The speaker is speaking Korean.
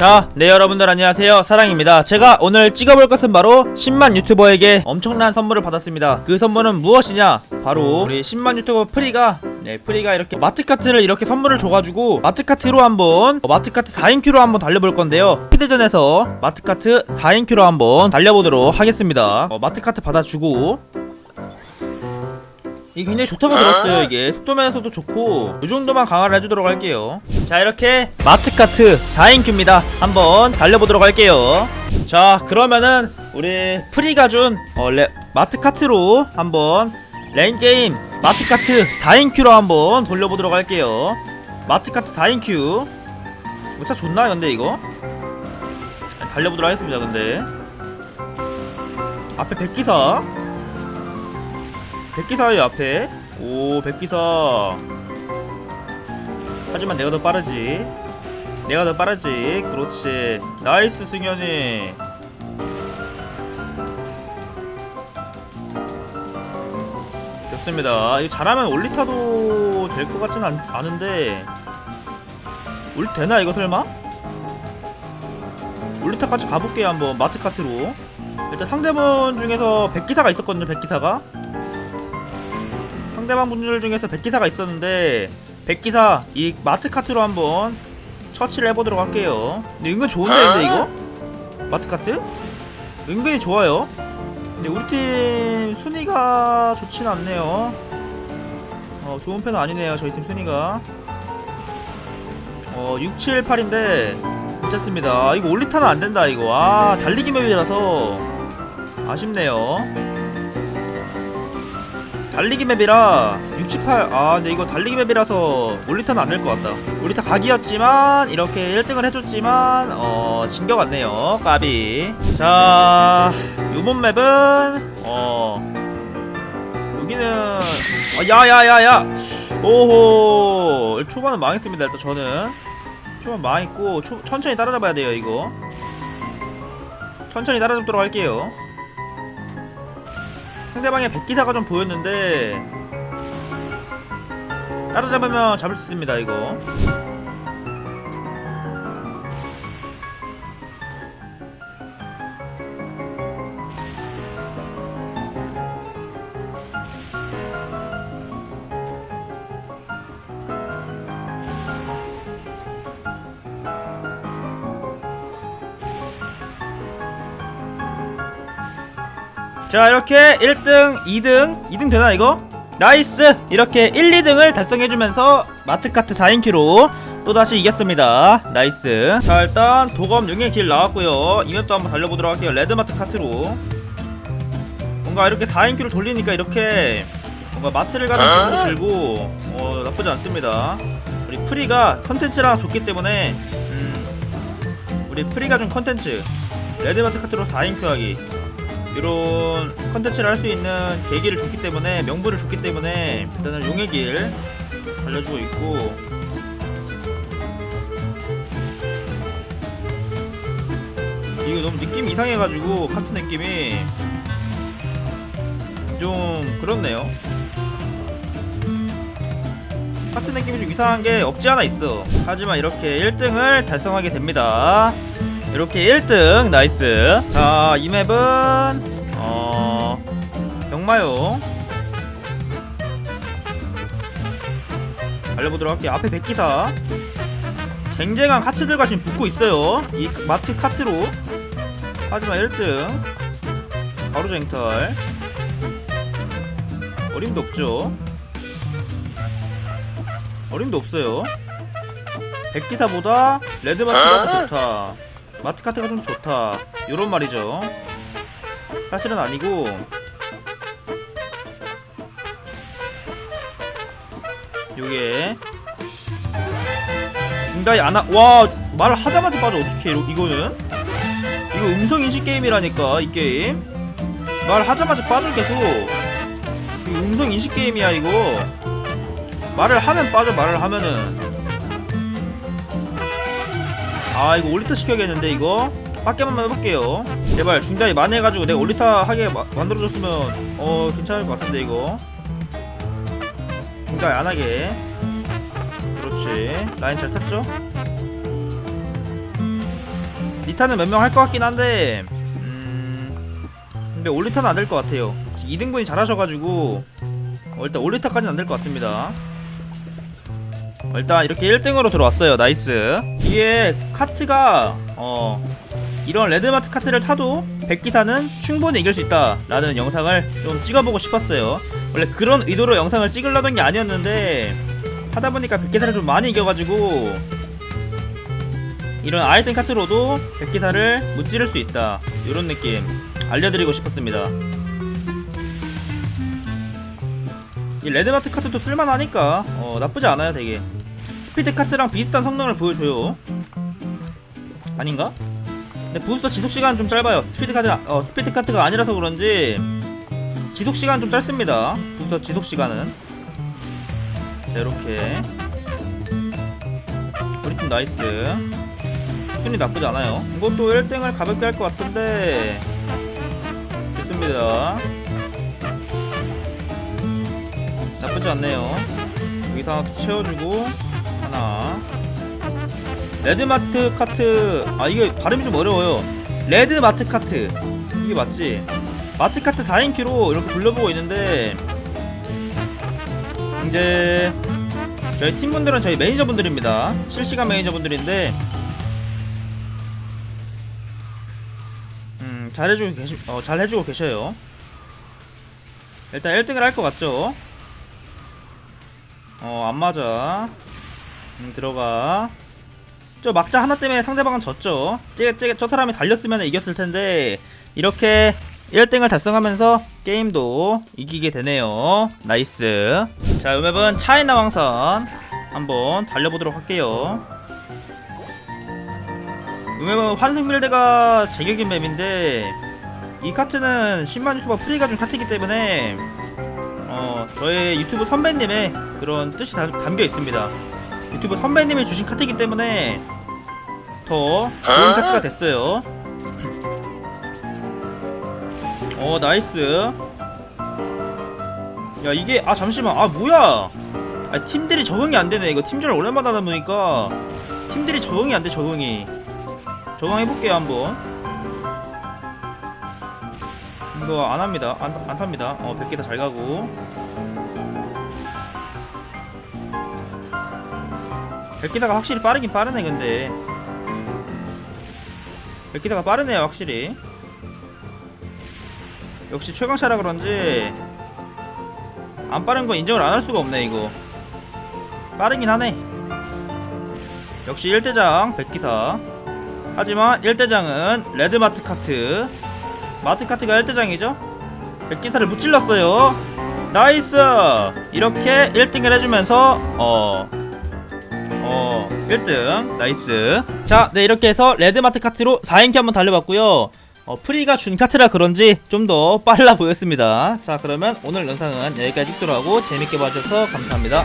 자, 네 여러분들 안녕하세요. 사랑입니다. 제가 오늘 찍어볼 것은 바로 10만 유튜버에게 엄청난 선물을 받았습니다. 그 선물은 무엇이냐? 바로 우리 10만 유튜버 프리가 네, 프리가 이렇게 마트카트를 이렇게 선물을 줘가지고 마트카트로 한번 어, 마트카트 4인 큐로 한번 달려볼 건데요. 피드전에서 마트카트 4인 큐로 한번 달려보도록 하겠습니다. 어, 마트카트 받아주고 이게 굉장히 좋다고 들었어요 이게. 속도 면에서도 좋고 이 정도만 강화를 해주도록 할게요. 자 이렇게 마트카트 4인 큐입니다. 한번 달려보도록 할게요. 자 그러면은 우리 프리가 준 어, 레, 마트카트로 한번 레인게임 마트카트 4인 큐로 한번 돌려보도록 할게요. 마트카트 4인 큐. 뭐차 좋나 근데 이거? 달려보도록 하겠습니다 근데. 앞에 백기사 백기사예요 앞에. 오 백기사. 하지만 내가 더 빠르지. 내가 더 빠르지. 그렇지. 나이스 승현이. 좋습니다. 이거 잘하면 올리타도 될 것 같진 않, 않은데. 올리 되나 이거 설마? 올리타까지 가볼게요 한번. 마트카트로. 일단 상대분 중에서 백기사가 있었거든요 백기사가 상대방 분들 중에서 백기사가 있었는데 백기사 이 마트 카트로 한번 처치를 해보도록 할게요. 근데 은근 좋은데 근데 이거? 마트 카트? 은근히 좋아요. 근데 우리 팀 순위가 좋진 않네요. 어 좋은 편은 아니네요 저희 팀 순위가. 어 6, 7, 8인데 괜찮습니다. 아, 이거 올리타는 안된다 이거. 아 달리기 맵이라서 아쉽네요 달리기 맵이라 68, 아 근데 이거 달리기 맵이라서 올리타는 안될 것 같다. 올리타 각이었지만 이렇게 1등을 해줬지만 어진것 같네요 까비. 자 요번 맵은 어 여기는 아, 야야야야. 오호. 초반은 망했습니다 일단 저는. 초반 망했고 초, 천천히 따라잡아야 돼요 이거. 천천히 따라잡도록 할게요 상대방의 백기사가 좀 보였는데 따라잡으면 잡을 수 있습니다 이거 자 이렇게 1등 2등 2등 되나 이거? 나이스! 이렇게 1, 2등을 달성해주면서 마트카트 4인키로 또다시 이겼습니다. 나이스. 자 일단 도검 용의 길 나왔고요. 이맵도 한번 달려보도록 할게요. 레드마트 카트로. 뭔가 이렇게 4인키로 돌리니까 이렇게 뭔가 마트를 가는 기분도 들고 어 나쁘지 않습니다. 우리 프리가 컨텐츠랑 좋기 때문에 음 우리 프리가 준 컨텐츠. 레드마트 카트로 4인큐 하기 이런 컨텐츠를 할 수 있는 계기를 줬기 때문에 명분을 줬기 때문에 일단은 용의 길 알려주고 있고. 이거 너무 느낌이 이상해가지고 카트 느낌이 좀 그렇네요. 카트 느낌이 좀 이상한 게 없지 않아 있어. 하지만 이렇게 1등을 달성하게 됩니다 이렇게 1등 나이스. 자 이 맵은 어 병마용 알려보도록 할게요. 앞에 백기사. 쟁쟁한 카트들과 지금 붙고 있어요. 이 마트 카트로. 하지만 1등. 바로 쟁탈. 어림도 없죠. 어림도 없어요. 백기사보다 레드마트가 더 좋다 마트 카트가 좀 좋다. 요런 말이죠. 사실은 아니고. 요게. 중다이 안하 와 말을 하자마자 빠져 어떻게 이거는. 이거 음성인식 게임이라니까 이 게임. 말 하자마자 빠져 계속. 음성인식 게임이야 이거. 말을 하면 빠져 말을 하면은 아 이거 올리타 시켜야겠는데 이거? 빡게만 해볼게요. 제발 중다이 만해가지고 내가 올리타 하게 마, 만들어줬으면 어 괜찮을 것 같은데 이거. 중다이 안하게. 그렇지. 라인 잘 탔죠? 리타는 몇 명 할 것 같긴 한데 음 근데 올리타는 안 될 것 같아요. 2등분이 잘하셔가지고 어, 일단 올리타까지는 안 될 것 같습니다. 어, 일단 이렇게 1등으로 들어왔어요. 나이스. 이게 카트가 어 이런 레드마트 카트를 타도 백기사는 충분히 이길 수 있다 라는 영상을 좀 찍어보고 싶었어요. 원래 그런 의도로 영상을 찍으려던 게 아니었는데 하다보니까 백기사를 좀 많이 이겨가지고 이런 아이템 카트로도 백기사를 무찌를 수 있다. 이런 느낌 알려드리고 싶었습니다 이 레드마트 카트도 쓸만하니까 어, 나쁘지 않아요 되게 스피드 카트랑 비슷한 성능을 보여줘요 아닌가? 근데 부스터 지속 시간 좀 짧아요. 스피드 카드 어 스피드 카트가 아니라서 그런지 지속 시간 좀 짧습니다. 부스터 지속 시간은 자 이렇게 팀 나이스 순위 나쁘지 않아요. 이것도 1등을 가볍게 할 것 같은데 좋습니다. 나쁘지 않네요. 여기서 하나 더 채워주고 하나. 레드마트 카트. 아 이게 발음이 좀 어려워요. 레드마트 카트. 이게 맞지? 마트 카트 4인키로 이렇게 돌려보고 있는데 이제 저희 팀분들은 저희 매니저분들입니다. 실시간 매니저분들인데 음 잘해주고 계시 어 잘해주고 계셔요. 일단 1등을 할 것 같죠 어 안맞아 음 들어가 저 막자 하나 때문에 상대방은 졌죠. 쟤, 쟤, 저 사람이 달렸으면 이겼을 텐데 이렇게 1등을 달성하면서 게임도 이기게 되네요. 나이스. 자, 이 맵은 차이나 왕선 한번 달려보도록 할게요. 이 맵은 환승 빌드가 제격인 맵인데 이 카트는 10만 유튜버 프리가 준 카트이기 때문에 어, 저의 유튜브 선배님의 그런 뜻이 담, 담겨 있습니다. 유튜브 선배님이 주신 카트이기 때문에 더 좋은 카트가 됐어요. 어 나이스. 야 이게 아 잠시만 아 뭐야? 아 팀들이 적응이 안 되네 이거 팀전을 오랜만에 하다 보니까 팀들이 적응이 안 돼 적응이. 적응해 볼게요 한번. 이거 안 합니다. 안, 안 탑니다. 어 100개 다 잘 가고. 100기다가 확실히 빠르긴 빠르네 근데 100기다가 빠르네요 확실히 역시 최강차라 그런지 안 빠른 거 인정을 안 할 수가 없네 이거 빠르긴 하네 역시 1대장 100기사 하지만 1대장은 레드마트 카트 마트 카트가 1대장이죠? 100기사를 무찔렀어요. 나이스! 이렇게 1등을 해주면서 어 어 1등. 나이스. 자 네 이렇게 해서 레드마트 카트로 4인기 한번 달려봤고요. 어, 프리가 준 카트라 그런지 좀 더 빨라 보였습니다. 자 그러면 오늘 영상은 여기까지 찍도록 하고 재밌게 봐주셔서 감사합니다